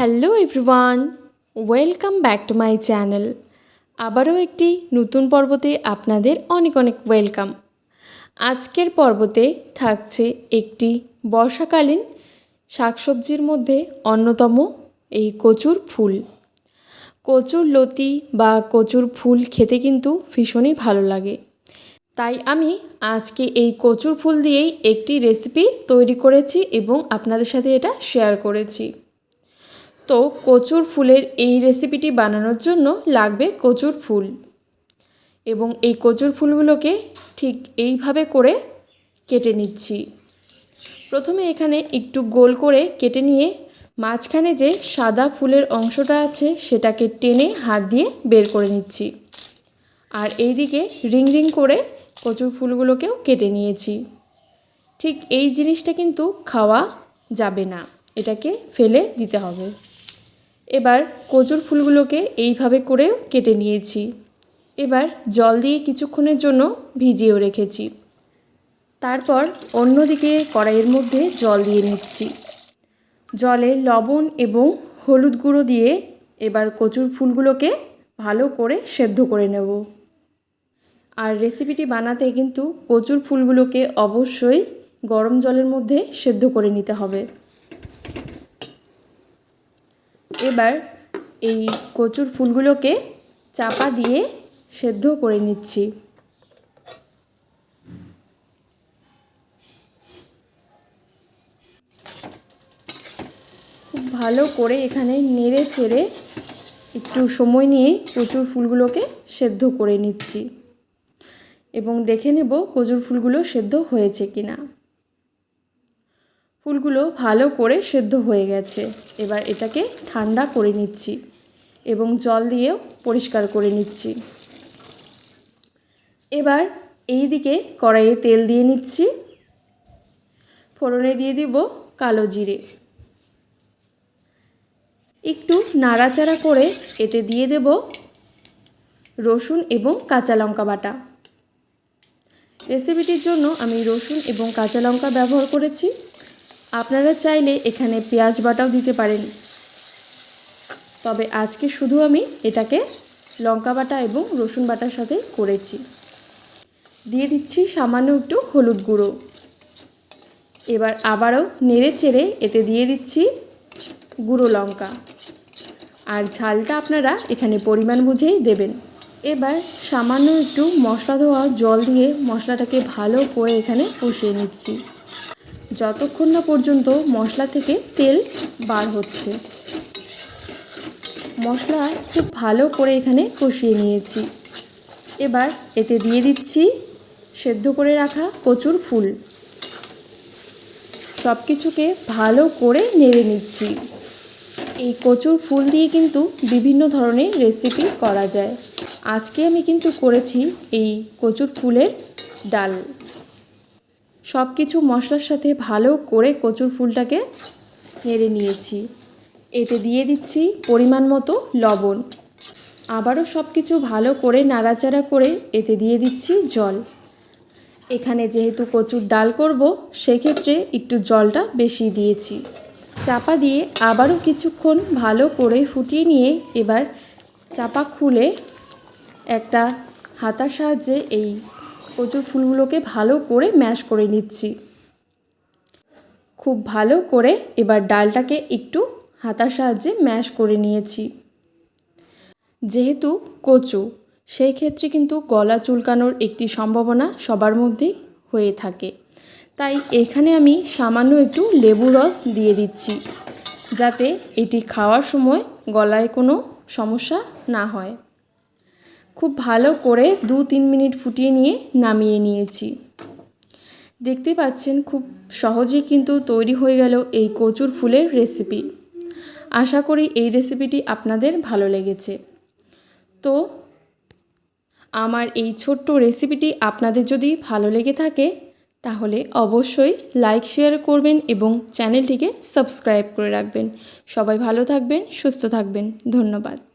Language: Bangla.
Hello everyone welcome back to my channel আবারও একটি নতুন পর্বতে আপনাদের অনেক অনেক ওয়েলকাম আজকের পর্বতে থাকছে একটি বর্ষাকালীন শাকসবজির মধ্যে অন্যতম এই কচুর ফুল। কচুর লতি বা কচুর ফুল খেতে কিন্তু ভীষণই ভালো লাগে। তাই আমি আজকে এই কচুর ফুল দিয়েই একটি রেসিপি তৈরি করেছি এবং আপনাদের সাথে এটা শেয়ার করেছি। তো কচুর ফুলের এই রেসিপিটি বানানোর জন্য লাগবে কচুর ফুল। এবং এই কচুর ফুলগুলোকে ঠিক এইভাবে করে কেটে নিচ্ছি। প্রথমে এখানে একটু গোল করে কেটে নিয়ে মাঝখানে যে সাদা ফুলের অংশটা আছে সেটাকে টেনে হাত দিয়ে বের করে নিচ্ছি। আর এই দিকে রিং রিং করে কচুর ফুলগুলোকেও কেটে নিয়েছি। ঠিক এই জিনিসটা কিন্তু খাওয়া যাবে না। এটাকে ফেলে দিতে হবে। এবার কচুর ফুলগুলোকে এইভাবে করেও কেটে নিয়েছি। এবার জল দিয়ে কিছুক্ষণের জন্য ভিজিয়েও রেখেছি। তারপর অন্যদিকে কড়াইয়ের মধ্যে জল দিয়ে নিচ্ছি। জলে লবণ এবং হলুদ গুঁড়ো দিয়ে এবার কচুর ফুলগুলোকে ভালো করে সেদ্ধ করে নেব। আর রেসিপিটি বানাতে কিন্তু কচুর ফুলগুলোকে অবশ্যই গরম জলের মধ্যে সেদ্ধ করে নিতে হবে। এবার এই কচুর ফুলগুলোকে চাপা দিয়ে সেদ্ধ করে নিচ্ছি। খুব ভালো করে এখানে নেড়ে চেড়ে একটু সময় নিয়ে কচুর ফুলগুলোকে সেদ্ধ করে নিচ্ছি। এবং দেখে নেব কচুর ফুলগুলো সেদ্ধ হয়েছে কি না ফুলগুলো ভালো করে সেদ্ধ হয়ে গেছে। এবার এটাকে ঠান্ডা করে নিচ্ছি এবং জল দিয়েও পরিষ্কার করে নিচ্ছি। এবার এই দিকে কড়াইয়ে তেল দিয়ে নিচ্ছি। ফোড়নে দিয়ে দিব কালো জিরে। একটু নাড়াচাড়া করে এতে দিয়ে দেব রসুন এবং কাঁচা লঙ্কা বাটা। রেসিপিটির জন্য আমি রসুন এবং কাঁচা লঙ্কা ব্যবহার করেছি। আপনারা চাইলে এখানে পেঁয়াজ বাটাও দিতে পারেন। তবে আজকে শুধু আমি এটাকে লঙ্কা বাটা এবং রসুন বাটার সাথে করেছি। দিয়ে দিচ্ছি সামান্য একটু হলুদ গুঁড়ো। এবার আবারও নেড়ে চেড়ে এতে দিয়ে দিচ্ছি গুঁড়ো লঙ্কা। আর ঝালটা আপনারা এখানে পরিমাণ বুঝেই দেবেন। এবার সামান্য একটু মশলা ধোয়া জল দিয়ে মশলাটাকে ভালো করে এখানে কষিয়ে নিচ্ছি। যতক্ষণ না পর্যন্ত মশলা থেকে তেল বার হচ্ছে। মশলা খুব ভালো করে এখানে কষিয়ে নিয়েছি। এবার এতে দিয়ে দিচ্ছি সেদ্ধ করে রাখা কচুর ফুল। সব কিছুকে ভালো করে নেড়ে নিচ্ছি। এই কচুর ফুল দিয়ে কিন্তু বিভিন্ন ধরনের রেসিপি করা যায়। আজকে আমি কিন্তু করেছি এই কচুর ফুলের ডাল। সব কিছু মশলার সাথে ভালো করে কচুর ফুলটাকে নেড়ে নিয়েছি। এতে দিয়ে দিচ্ছি পরিমাণ মতো লবণ। আবারও সব কিছু ভালো করে নাড়াচাড়া করে এতে দিয়ে দিচ্ছি জল। এখানে যেহেতু কচুর ডাল করব, সেক্ষেত্রে একটু জলটা বেশি দিয়েছি। চাপা দিয়ে আবারও কিছুক্ষণ ভালো করে ফুটিয়ে নিয়ে এবার চাপা খুলে একটা হাতার সাহায্যে এই কচুর ফুলগুলোকে ভালো করে ম্যাশ করে নিচ্ছি। খুব ভালো করে এবার ডালটাকে একটু হাতার সাহায্যে ম্যাশ করে নিয়েছি। যেহেতু কচু, সেই ক্ষেত্রে কিন্তু গলা চুলকানোর একটি সম্ভাবনা সবার মধ্যেই হয়ে থাকে। তাই এখানে আমি সামান্য একটু লেবু রস দিয়ে দিচ্ছি, যাতে এটি খাওয়ার সময় গলায় কোনো সমস্যা না হয়। খুব ভালো করে দু তিন মিনিট ফুটিয়ে নিয়ে নামিয়ে নিয়েছি। দেখতে পাচ্ছেন খুব সহজেই কিন্তু তৈরি হয়ে গেল এই কচুর ফুলের রেসিপি আশা করি এই রেসিপিটি আপনাদের ভালো লেগেছে। তো, আমার এই ছোট্ট রেসিপিটি আপনাদের যদি ভালো লেগে থাকে, তাহলে অবশ্যই লাইক শেয়ার করবেন এবং চ্যানেলটিকে সাবস্ক্রাইব করে রাখবেন। সবাই ভালো থাকবেন, সুস্থ থাকবেন। ধন্যবাদ।